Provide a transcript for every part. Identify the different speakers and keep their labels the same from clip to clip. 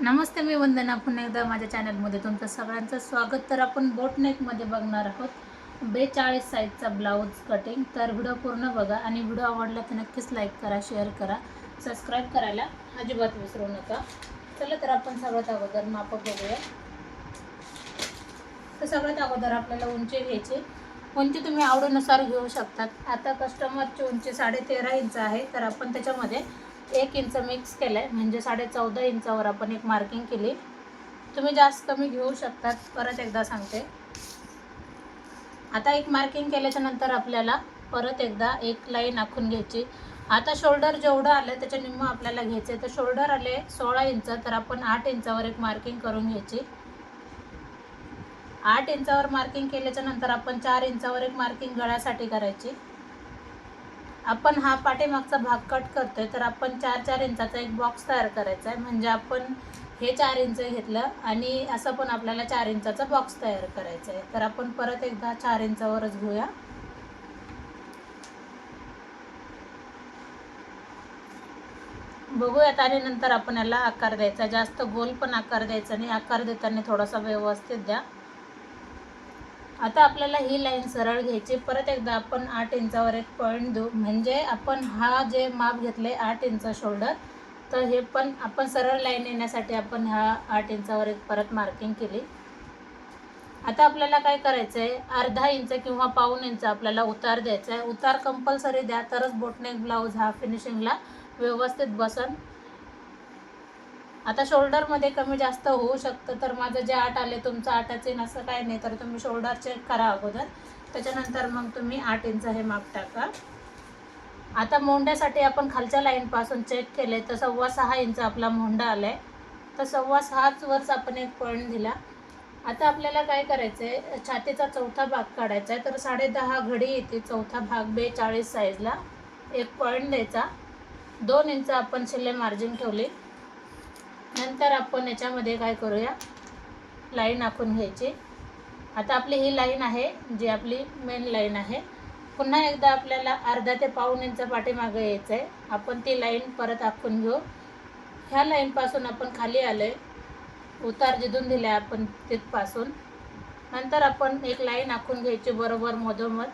Speaker 1: नमस्ते मी वंदना. पुन्हा एकदा माझ्या चॅनलमध्ये तुमचं सगळ्यांचं स्वागत. तर आपण बोटनेकमध्ये बघणार आहोत बेचाळीस साईजचा ब्लाऊज कटिंग. तर व्हिडिओ पूर्ण बघा आणि व्हिडिओ आवडला तर नक्कीच लाईक करा शेअर करा सबस्क्राईब करायला अजिबात विसरू नका. चला तर आपण सगळ्यात अगोदर माप बघूया. तर सगळ्यात अगोदर आपल्याला उंची घ्यायची. उंची तुम्ही आवडीनुसार घेऊ शकतात. आता कस्टमरची उंची साडे तेरा इंच आहे. तर आपण त्याच्यामध्ये एक इंच मिक्स केलं आहे म्हणजे साडे चौदा इंचावर आपण एक मार्किंग केली. तुम्ही जास्त कमी घेऊ शकतात. परत एकदा सांगते. आता एक मार्किंग केल्याच्यानंतर आपल्याला परत एकदा एक लाईन आखून घ्यायची. आता शोल्डर जेवढं आलं त्याच्या निम्म आपल्याला घ्यायचं. आहे तर शोल्डर आले सोळा इंच तर आपण आठ इंचावर एक मार्किंग करून घ्यायची. आठ इंचावर मार्किंग केल्याच्यानंतर आपण चार इंचावर एक मार्किंग गळ्यासाठी करायची. आपण हा पाठीमागचा भाग कट करतोय तर आपण चार चार इंचाचा एक बॉक्स तयार करायचा आहे. म्हणजे आपण हे चार इंच घेतलं आणि असं पण आपल्याला चार इंचाचा बॉक्स तयार करायचा आहे. तर आपण परत एकदा चार इंचावरच घेऊया. बघूयात आणि नंतर आपण याला आकार द्यायचा. जास्त गोल पण आकार द्यायचा नाही. आकार देताना थोडासा व्यवस्थित द्या. आता आपल्याला ही लाईन सरळ घ्यायची. परत एकदा आपण आठ इंचावर एक पॉईंट देऊ. म्हणजे आपण हा जे माप घेतले आठ इंच शोल्डर तर हे पण आपण सरळ लाईन येण्यासाठी आपण ह्या आठ इंचावर एक परत मार्किंग केली. आता आपल्याला काय करायचं आहे अर्धा इंच किंवा पाऊन इंच आपल्याला उतार द्यायचा आहे उतार कंपल्सरी द्या तरच बोटनेक ब्लाऊज हा फिनिशिंगला व्यवस्थित बसन. आता शोल्डरमध्ये कमी जास्त होऊ शकतं तर माझं जे आठ आले तुमचं आठाचे असं काय नाही. तर तुम्ही शोल्डर चेक करा अगोदर. त्याच्यानंतर मग तुम्ही आठ इंच हे माप टाका. आता मोंड्यासाठी आपण खालच्या लाईनपासून चेक केले तर सव्वा सहा इंच आपला मोंडा आला आहे तर सव्वा सहाच वरच आपण एक पॉईंट दिला. आता आपल्याला काय करायचं आहे छातीचा चौथा भाग काढायचा आहे तर साडेदहा घडी येते चौथा भाग बेचाळीस साईजला एक पॉईंट द्यायचा. दोन इंच आपण शिल्ले मार्जिन ठेवली. नंतर आपण याच्यामध्ये काय करूया? लाईन आखून घ्यायची. आता आपली ही लाईन आहे जी आपली मेन लाईन आहे. पुन्हा एकदा आपल्याला अर्धा ते पाऊण इंच पाठीमागं यायचं आहे आपण ती लाईन परत आखून घेऊ. ह्या लाईनपासून आपण खाली आलो आहे उतार जिथून दिले आपण तिथपासून. नंतर आपण एक लाईन आखून घ्यायची बरोबर मधोमध.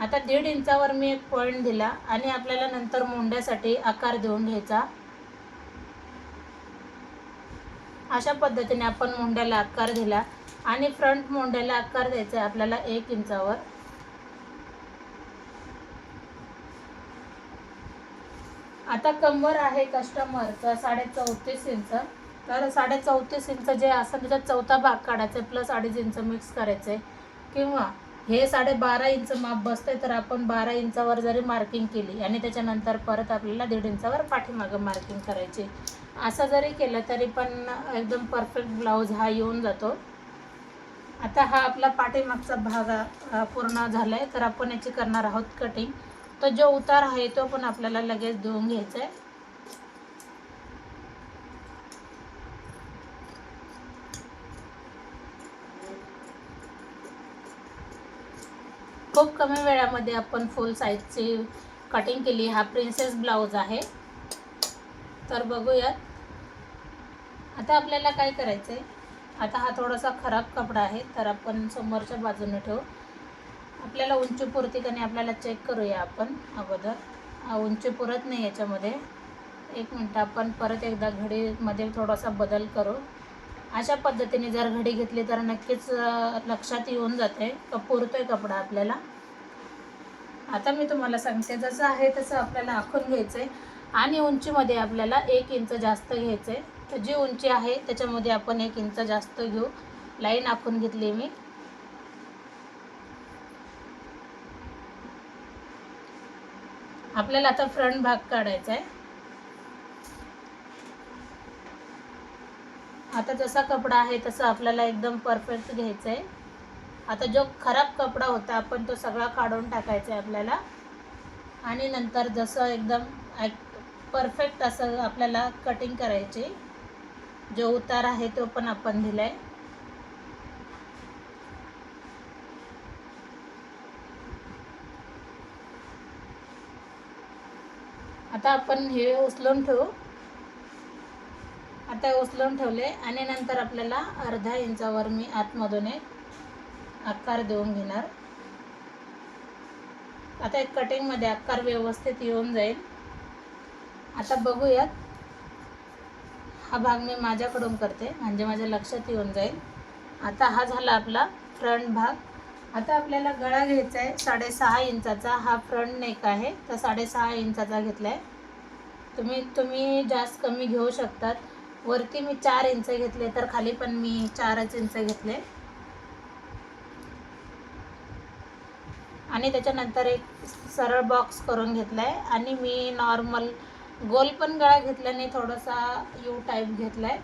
Speaker 1: आता दीड इंचावर मी एक पॉईंट दिला आणि आपल्याला नंतर मोंड्यासाठी आकार देऊन घ्यायचा. अशा पद्धतीने आपण मोंड्याला आकार दिला आणि फ्रंट मोंड्याला आकार द्यायचा आहे आपल्याला एक इंचावर. आता कंबर आहे कस्टमरचं साडे चौतीस इंच. तर साडे चौतीस इंच जे असं त्याच्यात चौथा भाग काढायचा आहे प्लस अडीच इंच मिक्स करायचं आहे. किंवा हे साडे बारा इंच माप बसते तर आपण बारा इंचावर जरी मार्किंग केली आणि त्याच्यानंतर परत आपल्याला दीड इंचावर पाठीमागं मार्किंग करायची असं जरी केलं तरी पण एकदम परफेक्ट ब्लाऊज हा येऊन जातो. आता हा आपला पाठीमागचा भाग पूर्ण झाला आहे तर आपण याची करणार आहोत कटिंग तो जो उतार आहे तो पण आपल्याला लगेच देऊन घ्यायचा आहे खूप कमी वेळामध्ये आपण फुल साईजची कटिंग केली. हा प्रिन्सेस ब्लाऊज आहे. तर बघूयात. आता आपल्याला काय करायचं आहे आता हा थोडासा खराब कपडा आहे तर आपण समोरच्या बाजूने ठेवू. आपल्याला उंची पुरती का नाही आपल्याला चेक करूया आपण अगोदर. उंची पुरत नाही याच्यामध्ये. एक मिनटं आपण परत एकदा घडीमध्ये थोडासा बदल करू. अशा पद्धतीने जर घडी घेतली तर नक्कीच लक्षात येऊन जाते का आहे कपडा आपल्याला. आता मी तुम्हाला सांगते जसं आहे तसं आपल्याला आखून घ्यायचं आहे आणि उंचीमध्ये आपल्याला एक इंच जास्त घ्यायचं आहे तर जी उंची आहे त्याच्यामध्ये आपण एक इंच जास्त घेऊ. लाईन आखून घेतली मी. आपल्याला आता फ्रंट भाग काढायचा आहे आता जसा कपडा आहे तसं आपल्याला एकदम परफेक्ट घ्यायचं आहे आता जो खराब कपडा होता आपण तो सगळा काढून टाकायचा आहे आपल्याला. आणि नंतर जसं एकदम परफेक्ट असं आपल्याला कटिंग करायची. जो उतार आहे तो पण आपण दिला आहे आता आपण हे उचलून ठेवू. आता उचलून ठेवले आणि नंतर आपल्याला अर्धा इंचावर मी आतमधून एक आकार देऊन घेणार. आता एक कटिंगमध्ये आकार व्यवस्थित येऊन जाईल. आता बघूयात. हा भाग मी माझ्याकडून करते म्हणजे माझ्या लक्षात येऊन जाईल. आता हा झाला आपला फ्रंट भाग. आता आपल्याला गळा घ्यायचा आहे. साडेसहा इंचाचा हा फ्रंट नेक आहे. तर साडेसहा इंचाचा घेतला आहे तुम्ही तुम्ही जास्त कमी घेऊ शकतात. वरती मी चार इंच घेतले तर खाली पण मी चारच इंच घेतले. आणि त्याच्यानंतर एक सरळ बॉक्स करून घेतला आहे आणि मी नॉर्मल गोल पण गळा घेतला नाही थोडासा यू टाईप घेतला आहे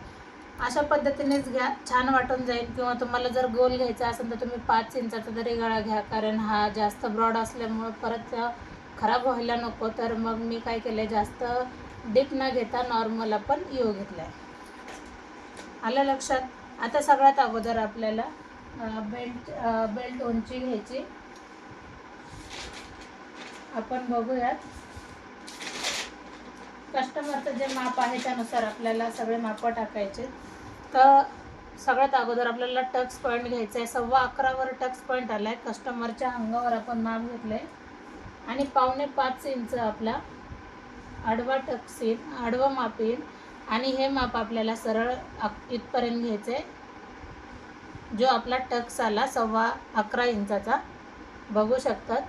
Speaker 1: अशा पद्धतीनेच घ्या छान वाटून जाईल. किंवा तुम्हाला जर गोल घ्यायचा असेल तर तुम्ही पाच इंचाचा तरी गळा घ्या कारण हा जास्त ब्रॉड असल्यामुळं परत खराब व्हायला नको. तर मग मी काय केलं जास्त डीप न घेता नॉर्मल आपण यू घेतला आहे आलं लक्षात? आता सगळ्यात अगोदर आपल्याला बेल्ट बेल्ट उंची घ्यायची. आपण बघूयात. कस्टमरचं जे माप आहे त्यानुसार आपल्याला सगळे मापं टाकायचे. तर सगळ्यात अगोदर आपल्याला टक्स पॉईंट घ्यायचा आहे. सव्वा अकरावर टक्स पॉईंट आला आहे कस्टमरच्या अंगावर आपण माप घेतलं आहे आणि पावणे पाच इंच आपला आडवा टक्स येईल आडवं माप येईल. आणि हे माप आपल्याला सरळ इथपर्यंत घ्यायचं आहे जो आपला टक्स आला सव्वा अकरा इंचाचा बघू शकतात.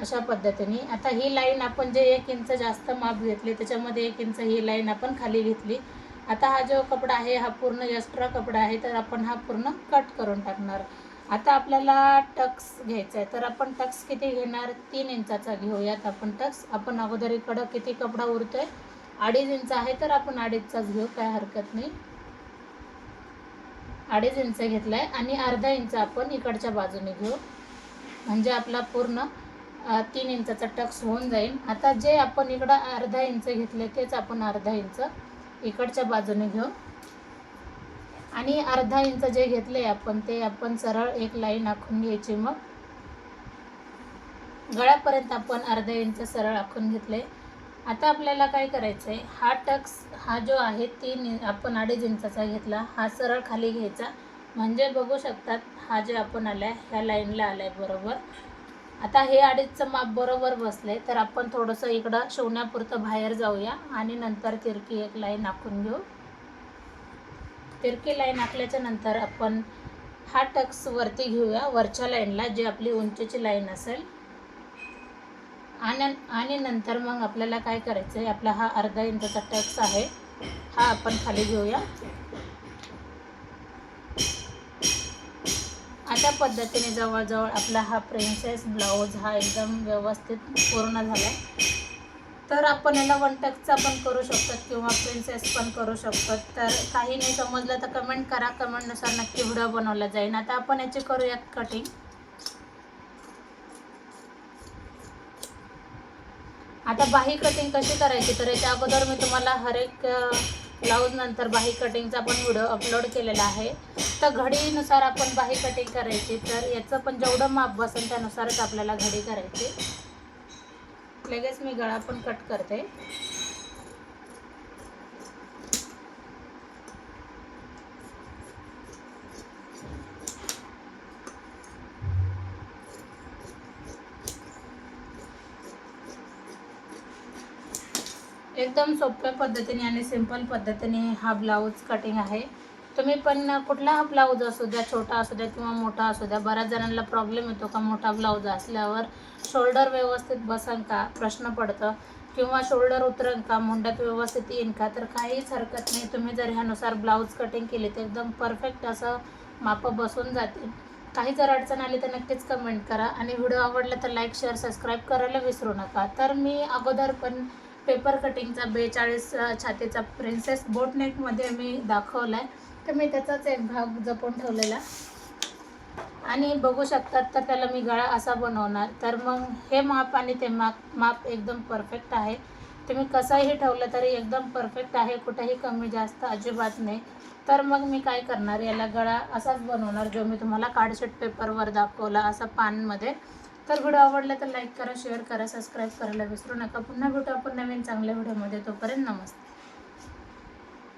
Speaker 1: अशा पद्धतीने. आता ही लाईन आपण जे एक इंच जास्त माप घेतले त्याच्यामध्ये एक इंच ही लाईन आपण खाली घेतली. आता हा जो कपडा आहे हा पूर्ण एक्स्ट्रा कपडा आहे तर आपण हा पूर्ण कट करून टाकणार. आता आपल्याला टक्स घ्यायचा आहे तर आपण टक्स किती घेणार? तीन इंचाचा घेऊयात आपण टक्स आपण अगोदर इकडं किती कपडा उरतोय? अडीच इंच आहे तर आपण अडीचचाच घेऊ काय हरकत नाही. अडीच इंच घेतला आहे आणि अर्धा इंच आपण इकडच्या बाजूने घेऊ. म्हणजे आपला पूर्ण तीन इंचाचा टक्स होऊन जाईल. आता जे आपण इकडं अर्धा इंच घेतले तेच आपण अर्धा इंच इकडच्या बाजूने घेऊ. आणि अर्धा इंच जे घेतले आपण ते आपण सरळ एक लाईन आखून घ्यायची मग. गळ्यापर्यंत आपण अर्धा इंच सरळ आखून घेतले. आता आपल्याला काय करायचं आहे हा टक्स हा जो आहे तीन आपण अडीच इंचाचा घेतला. हा सरळ खाली घ्यायचा. म्हणजे बघू शकतात हा जे आपण आला आहे ह्या लाईनला आला आहे बरोबर. आता हे अडीचचं माप बरोबर बसले तर आपण थोडंसं इकडं शिवण्यापुरतं बाहेर जाऊया आणि नंतर तिरकी एक लाईन आखून घेऊ. तिरकी लाईन आखल्याच्या नंतर आपण हा टक्स वरती घेऊया वरच्या लाईनला जी आपली उंचीची लाईन असेल. आणि आणि नंतर मग आपल्याला काय करायचं आहे आपला हा अर्धा इंचाचा टक्स आहे हा आपण खाली घेऊया. अशा पद्धतीने जवळजवळ आपला हा प्रिन्सेस ब्लाऊज हा एकदम व्यवस्थित पूर्ण झाला तर आपण याला वन टक्सचा पण करू शकतात किंवा प्रिन्सेस पण करू शकतात तर काही नाही समजलं तर कमेंट करा. कमेंटनुसार नक्की व्हिडिओ बनवला जाईल. आता आपण याची करूयात कटिंग आता बाही कटिंग कशी करायची? तर याच्या अगोदर मी तुम्हाला हर एक ब्लाऊज नंतर बाही कटिंगचा पण व्हिडिओ अपलोड केलेला आहे. तर घडीनुसार आपण बाही कटिंग करायची तर याचं पण जेवढं माप बसेल त्यानुसारच आपल्याला घडी करायची. लगेच मी गळा पण कट करते. एकदम सोप्या पद्धतीने आणि सिंपल पद्धतीने हा ब्लाऊज कटिंग आहे. तुम्ही पण कुठला हा ब्लाऊज असू द्या छोटा असू द्या किंवा मोठा असू द्या बऱ्याच जणांना प्रॉब्लेम येतो का मोठा ब्लाऊज असल्यावर शोल्डर व्यवस्थित बसन का प्रश्न पडतं. किंवा शोल्डर उतरन का मुंड्यात व्यवस्थित येईन का तर काहीच हरकत नाही. तुम्ही जर ह्यानुसार ब्लाऊज कटिंग केली तर एकदम परफेक्ट असं मापं बसून जातील. काही जर अडचण आली तर नक्कीच कमेंट करा. आणि व्हिडिओ आवडला तर लाईक शेअर सबस्क्राईब करायला विसरू नका. तर मी अगोदर पण पेपर कटिंगचा बेचाळीस छातीचा प्रिन्सेस बोटनेकमध्ये मी दाखवला आहे तर मी त्याचाच एक भाग जपून ठेवलेला. आणि बघू शकतात तर त्याला मी गळा असा बनवणार. तर मग हे माप आणि ते माप माप एकदम परफेक्ट आहे. तुम्ही कसंही ठेवलं तरी एकदम परफेक्ट आहे. कुठेही कमी जास्त अजिबात नाही. तर मग मी काय करणार? याला गळा असाच बनवणार जो मी तुम्हाला कार्डशीट पेपरवर दाखवला असा पानमध्ये तर व्हिडिओ आवडला तर लाईक करा शेअर करा सबस्क्राईब करायला विसरू नका. पुन्हा भेटू आपण नवीन चांगल्या व्हिडिओमध्ये. तोपर्यंत नमस्ते.